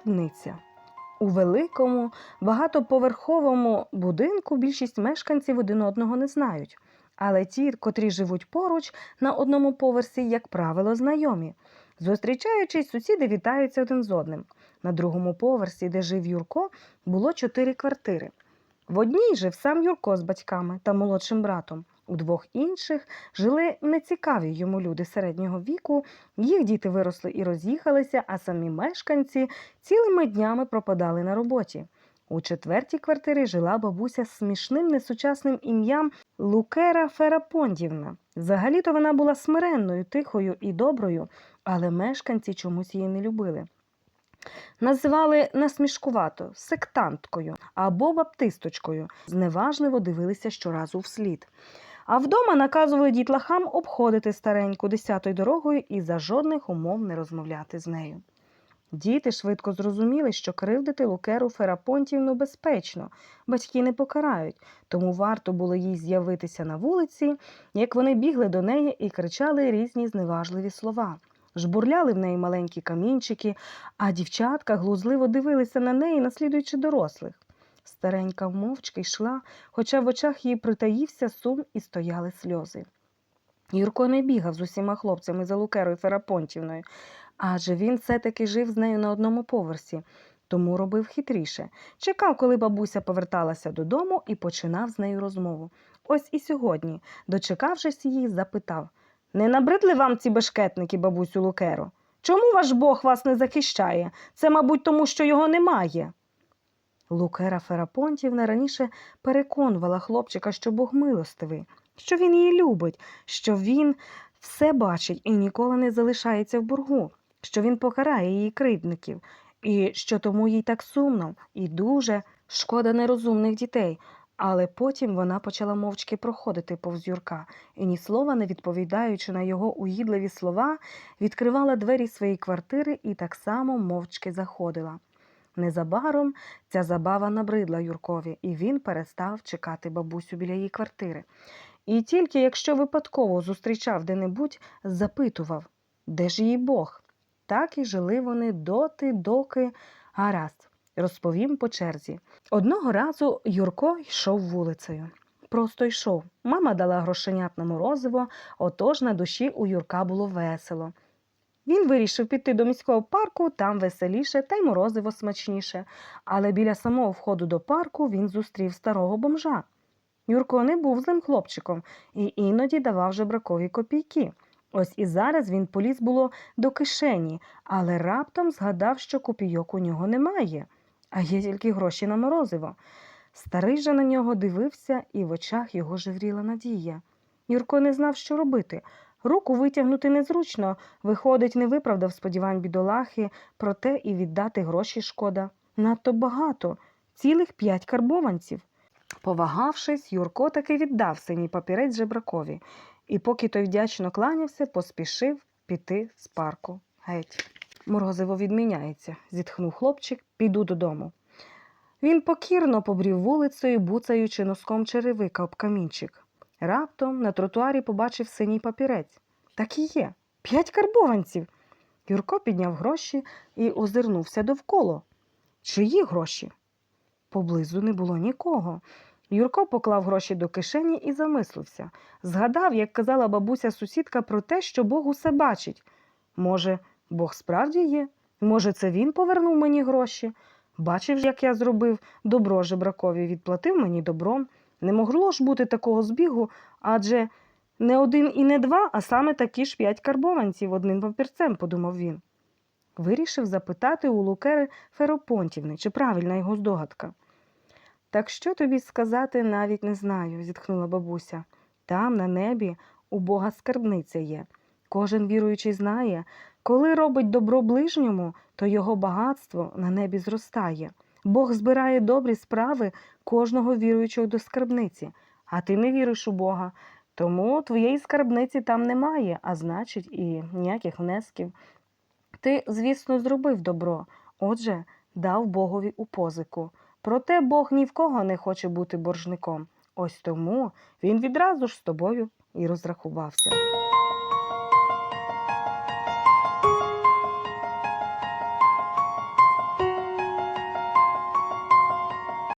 Скарбниця. У великому, багатоповерховому будинку більшість мешканців один одного не знають. Але ті, котрі живуть поруч на одному поверсі, як правило, знайомі. Зустрічаючись, сусіди вітаються один з одним. На другому поверсі, де жив Юрко, було чотири квартири. В одній жив сам Юрко з батьками та молодшим братом. У двох інших жили нецікаві йому люди середнього віку, їх діти виросли і роз'їхалися, а самі мешканці цілими днями пропадали на роботі. У четвертій квартирі жила бабуся з смішним несучасним ім'ям Лукера Ферапондівна. Взагалі-то вона була смиренною, тихою і доброю, але мешканці чомусь її не любили. Називали насмішкувато сектанткою або баптисточкою, зневажливо дивилися щоразу вслід. А вдома наказували дітлахам обходити стареньку десятою дорогою і за жодних умов не розмовляти з нею. Діти швидко зрозуміли, що кривдити Лукеру Ферапонтівну безпечно, батьки не покарають, тому варто було їй з'явитися на вулиці, як вони бігли до неї і кричали різні зневажливі слова. Жбурляли в неї маленькі камінчики, а дівчатка глузливо дивилися на неї, наслідуючи дорослих. Старенька мовчки йшла, хоча в очах її притаївся сум і стояли сльози. Юрко не бігав з усіма хлопцями за Лукерою Ферапонтівною, адже він все-таки жив з нею на одному поверсі, тому робив хитріше. Чекав, коли бабуся поверталася додому і починав з нею розмову. Ось і сьогодні, дочекавшись її, запитав Не набридли вам ці бешкетники, бабусю Лукеро? Чому ваш Бог вас не захищає? Це, мабуть, тому що його немає. Лукера Ферапонтівна раніше переконувала хлопчика, що Бог милостивий, що він її любить, що він все бачить і ніколи не залишається в боргу, що він покарає її кривдників, і що тому їй так сумно і дуже шкода нерозумних дітей. Але потім вона почала мовчки проходити повз Юрка і, ні слова не відповідаючи на його угідливі слова, відкривала двері своєї квартири і так само мовчки заходила. Незабаром ця забава набридла Юркові, і він перестав чекати бабусю біля її квартири. І тільки якщо випадково зустрічав де-небудь, запитував, де ж її Бог. Так і жили вони доти, доки гаразд, розповім по черзі. Одного разу Юрко йшов вулицею. Просто йшов. Мама дала грошенят на морозиво, отож на душі у Юрка було весело. Він вирішив піти до міського парку, там веселіше та й морозиво смачніше. Але біля самого входу до парку він зустрів старого бомжа. Юрко не був злим хлопчиком і іноді давав жебракові копійки. Ось і зараз він поліз було до кишені, але раптом згадав, що копійок у нього немає, а є тільки гроші на морозиво. Старий же на нього дивився, і в очах його жевріла надія. Юрко не знав, що робити. Руку витягнути незручно, виходить, не виправдав сподівань бідолахи, проте і віддати гроші шкода. Надто багато, цілих п'ять карбованців. Повагавшись, Юрко таки віддав синій папірець жебракові, і поки той вдячно кланявся, поспішив піти з парку. Геть. Морозиво відміняється, зітхнув хлопчик, піду додому. Він покірно побрів вулицею, буцаючи носком черевика об камінчик. Раптом на тротуарі побачив синій папірець. Так і є. П'ять карбованців. Юрко підняв гроші і озирнувся довкола. Чиї гроші? Поблизу не було нікого. Юрко поклав гроші до кишені і замислився. Згадав, як казала бабуся сусідка про те, що Бог усе бачить. Може, Бог справді є? Може, це він повернув мені гроші? Бачив, як я зробив добро жебракові, відплатив мені добром. Не могло ж бути такого збігу, адже не один і не два, а саме такі ж п'ять карбованців одним папірцем, подумав він. Вирішив запитати у Лукери Феропонтівни, чи правильна його здогадка. Так що тобі сказати, навіть не знаю, зітхнула бабуся. Там, на небі, у Бога скарбниця є. Кожен віруючий знає, коли робить добро ближньому, то його багатство на небі зростає. Бог збирає добрі справи кожного віруючого до скарбниці, а ти не віриш у Бога. Тому твоєї скарбниці там немає, а значить, і ніяких внесків. Ти, звісно, зробив добро, отже, дав Богові у позику. Проте Бог ні в кого не хоче бути боржником. Ось тому він відразу ж з тобою і розрахувався.